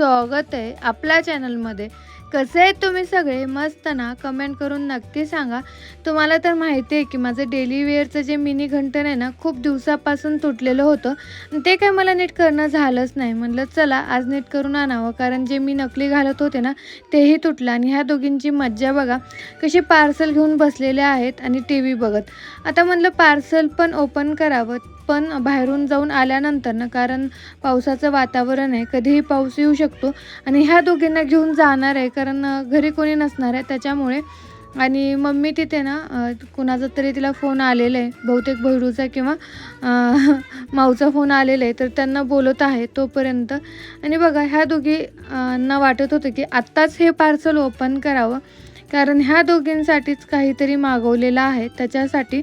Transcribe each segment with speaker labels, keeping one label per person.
Speaker 1: स्वागत आहे आपल्या चॅनलमध्ये. कसे आहेत तुम्ही सगळे? मस्त ना? कमेंट करून नक्की सांगा. तुम्हाला तर माहिती आहे की माझं डेली वेअरचं जे मिनी घंटन आहे ना खूप दिवसापासून तुटलेलं होतं. ते काय मला नीट करणं झालंच नाही. म्हणलं चला आज नीट करून आणावं. कारण जे मी नकली घालत होते ना तेही तुटलं. आणि ह्या दोघींची मज्जा बघा कशी पार्सल घेऊन बसलेले आहेत आणि टी व्ही बघत. आता म्हटलं पार्सल पण ओपन करावं. पण बाहेरून जाऊन आल्यानंतर ना कारण पावसाचं वातावरण आहे कधीही पाऊस येऊ शकतो. आणि ह्या दोघींना घेऊन जाणार आहे कारण घरी कोणी नसणार आहे त्याच्यामुळे. आणि मम्मी तिथे ना कुणाचा तरी तिला फोन आलेला आहे बहुतेक बहिरूचा किंवा माऊचा फोन आलेला आहे तर त्यांना बोलत आहे तोपर्यंत. आणि बघा ह्या दोघी ना वाटत होतं की आत्ताच हे पार्सल ओपन करावं. कारण ह्या दोघींसाठीच काहीतरी मागवलेलं आहे त्याच्यासाठी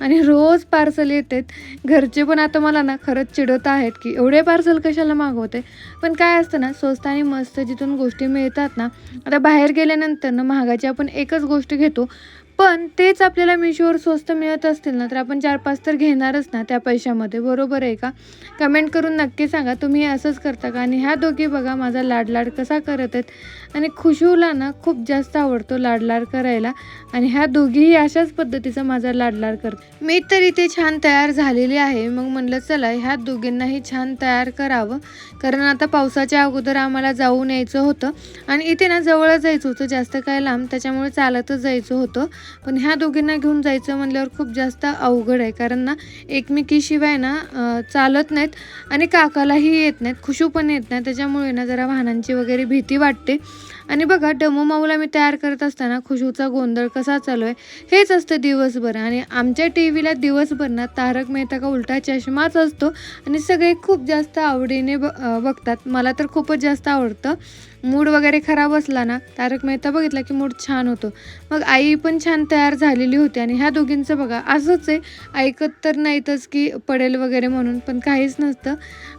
Speaker 1: आणि रोज पार्सल येतात. घरचे पण आता मला ना खरंच चिडवत आहेत की एवढे पार्सल कशाला मागवते? पण काय असतं ना स्वस्त आणि मस्त जिथून गोष्टी मिळतात ना आता बाहेर गेल्यानंतर ना महागाची आपण एकच गोष्ट घेतो. पण तेच आपल्याला मिशोवर स्वस्त मिळत असतील ना तर आपण चार पाच तर घेणारच ना त्या पैशामध्ये. बरोबर आहे का? कमेंट करून नक्की सांगा. तुम्ही असंच करता का? आणि ह्या दोघी बघा माझा लाडलाड कसा करत आहेत. आणि खुशूला ना खूप जास्त आवडतो लाडलाड करायला. आणि ह्या दोघीही अशाच पद्धतीचा माझा लाडलाड करत मी तर इथे छान तयार झालेली आहे. मग म्हणलं चला ह्या दोघींनाही छान तयार करावं. कारण आता पावसाच्या अगोदर आम्हाला जाऊन यायचं होतं. आणि इथे ना जवळच जायचं होतं. जास्त काय लांब त्याच्यामुळे चालतच जायचं होतं. पण ह्या दोघींना घेऊन जायचं म्हणल्यावर खूप जास्त अवघड आहे. कारण ना एकमेकीशिवाय ना चालत नाहीत आणि काकालाही येत नाहीत खुशू पण येत नाही. त्याच्यामुळे ना जरा वाहनांची वगैरे भीती वाटते. आणि बघा डमो माऊला मी तयार करत असताना खुशूचा गोंधळ कसा चालू आहे हेच असतं दिवसभर. आणि आमच्या टी व्हीला दिवसभर ना तारक मेहता का उलटा चष्माच असतो. आणि सगळे खूप जास्त आवडीने ब बघतात. मला तर खूपच जास्त आवडतं. मूड वगैरे खराब असला ना तारक मेहता बघितला की मूड छान होतो. मग आई पण छान तयार झालेली होती आणि ह्या दोघींचं बघा असंच आहे. ऐकत तर नाहीतच की पडेल वगैरे म्हणून पण काहीच नसतं.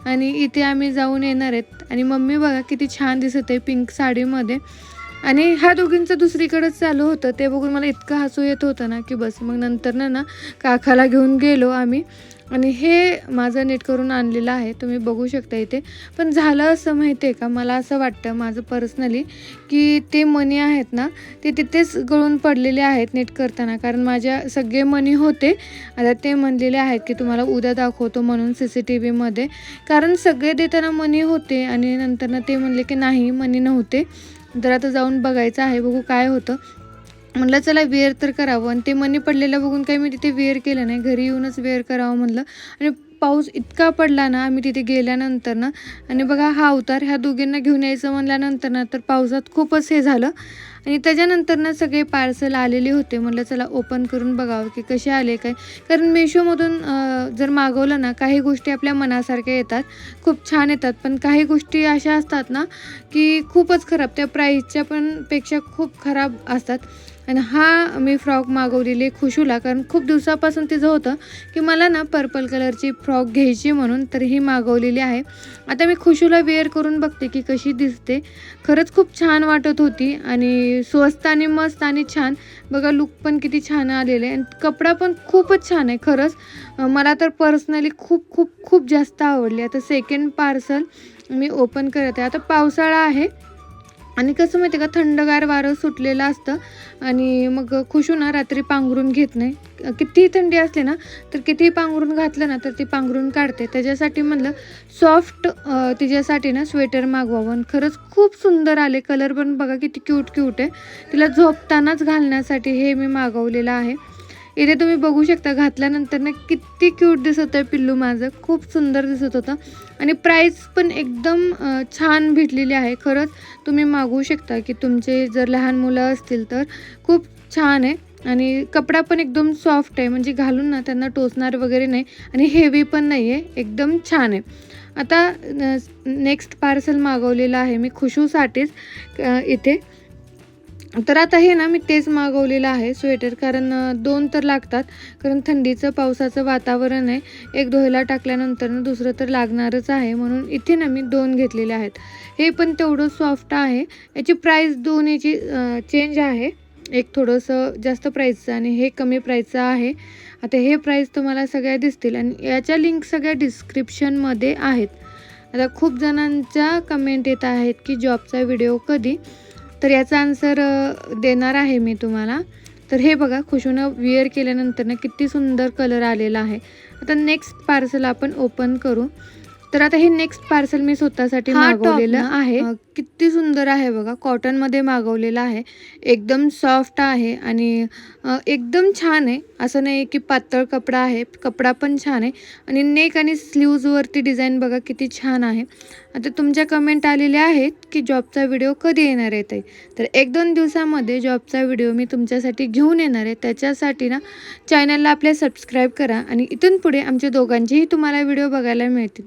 Speaker 1: आणि इथे आम्ही जाऊन येणार आहेत. आणि मम्मी बघा किती छान दिसत आहे पिंक साडीमध्ये. आणि ह्या दोघींचं दुसरीकडेच चालू होतं. ते बघून मला इतकं हसू येत होतं ना की बस मग नंतर ना ना काकाला घेऊन गेलो आम्ही. आणि हे माझं नीट करून आणलेलं आहे. तुम्ही बघू शकता इथे. पण झालं असं माहिती आहे का? मला असं वाटतं माझं पर्सनली की ते मनी आहेत ना ते तिथेच गळून पडलेले आहेत नीट करताना. कारण माझ्या सगळे मनी होते. आता ते म्हणलेले आहेत की तुम्हाला उद्या दाखवतो म्हणून सी सी टी व्हीमध्ये कारण सगळे देताना मनी होते आणि नंतरनं ते म्हणले की नाही मनी नव्हते. तर आता जाऊन बघायचं आहे. बघू काय होतं. म्हणलं चला वेअर तर करावं. आणि ते मनी पडलेलं बघून काही मी तिथे वेअर केलं नाही. घरी येऊनच वेअर करावं म्हणलं. आणि पाऊस इतका पडला ना आम्ही तिथे गेल्यानंतर ना आणि बघा हा अवतार ह्या दोघींना घेऊन यायचं म्हणल्यानंतर ना तर पावसात खूपच हे झालं. आणि त्याच्यानंतर ना सगळे पार्सल आलेले होते. म्हटलं चला ओपन करून बघावं की कसे आले काय. कारण मेशोमधून जर मागवलं ना काही गोष्टी आपल्या मनासारख्या येतात. खूप छान येतात. पण काही गोष्टी अशा असतात ना की खूपच खराब. त्या प्राईसच्या पण पेक्षा खूप खराब असतात. आणि हा मी फ्रॉक मागवलेली आहे खुशूला कारण खूप दिवसापासून तिचं होतं की मला ना पर्पल कलरची फ्रॉक घ्यायची म्हणून तर ही मागवलेली आहे. आता मी खुशूला वेअर करून बघते की कशी दिसते. खरंच खूप छान वाटत होती आणि स्वस्त आणि मस्त आणि छान. बघा लुक पण किती छान आलेलं आहे. आणि कपडा पण खूपच छान आहे खरंच. मला तर पर्सनली खूप खूप खूप जास्त आवडली. आता सेकंड पार्सल मी ओपन करत आहे. आता पावसाळा आहे. आणि कसं माहिती आहे का थंडगार वारं सुटलेलं असतं आणि मग खुशू ना रात्री पांघरून घेत नाही. कितीही थंडी असली ना तर कितीही पांघरून घातलं ना तर ती पांघरून काढते. त्याच्यासाठी म्हणलं सॉफ्ट तिच्यासाठी ना स्वेटर मागवावं. आणि खरंच खूप सुंदर आले. कलर पण बघा किती क्यूट क्यूट आहे. तिला झोपतानाच घालण्यासाठी हे मी मागवलेलं आहे. इथे तुम्ही बघू शकता घातल्यानंतर ना किती क्यूट दिसत आहे पिल्लू माझं. खूप सुंदर दिसत होतं. आणि प्राईस पण एकदम छान भेटलेली आहे. खरंच तुम्ही मागवू शकता की तुमचे जर लहान मुलं असतील तर खूप छान आहे. आणि कपडा पण एकदम सॉफ्ट आहे. म्हणजे घालून ना त्यांना टोचणार वगैरे नाही. आणि हेवी पण नाही आहे एकदम छान आहे. आता नेक्स्ट पार्सल मागवलेलं आहे. मी खुशूसाठीच इथे. तर आता हे ना मी तेच मागवलेलं आहे स्वेटर कारण दोन तर लागतात कारण थंडीचं पावसाचं वातावरण आहे. एक धुवायला टाकल्यानंतर ना दुसरं तर लागणारच आहे म्हणून इथे ना मी दोन घेतलेले आहेत. हे पण तेवढं सॉफ्ट आहे. याची प्राईस दोन याची चेंज आहे. एक थोडंसं जास्त प्राईसचं आणि हे कमी प्राईसचं आहे. आता हे प्राईस तुम्हाला सगळ्या दिसतील आणि याच्या लिंक सगळ्या डिस्क्रिप्शनमध्ये आहेत. आता खूप जणांच्या कमेंट येत आहेत की जॉबचा व्हिडिओ कधी. तर याचा आन्सर देणार आहे मी तुम्हाला. तर हे बघा खुशूनं विअर केल्यानंतर ना किती सुंदर कलर आलेला आहे. आता नेक्स्ट पार्सल आपण ओपन करू. तर आता हे नेक्स्ट पार्सल मी स्वतःसाठी मागवलेलं आहे. किती सुंदर आहे बघा. कॉटनमध्ये मागवलेलं आहे. एकदम सॉफ्ट आहे आणि एकदम छान आहे. असं नाही की पातळ कपडा आहे. कपडा पण छान आहे. आणि नेक आणि स्लीव्जवरती डिझाईन बघा किती छान आहे. आता तुमच्या कमेंट आलेल्या आहेत की जॉबचा व्हिडिओ कधी येणार आहे ताई? तर एक दोन दिवसामध्ये जॉबचा व्हिडिओ मी तुमच्यासाठी घेऊन येणार आहे. त्याच्यासाठी ना चॅनलला आपल्या सबस्क्राईब करा आणि इथून पुढे आमच्या दोघांचेही तुम्हाला व्हिडिओ बघायला मिळतील.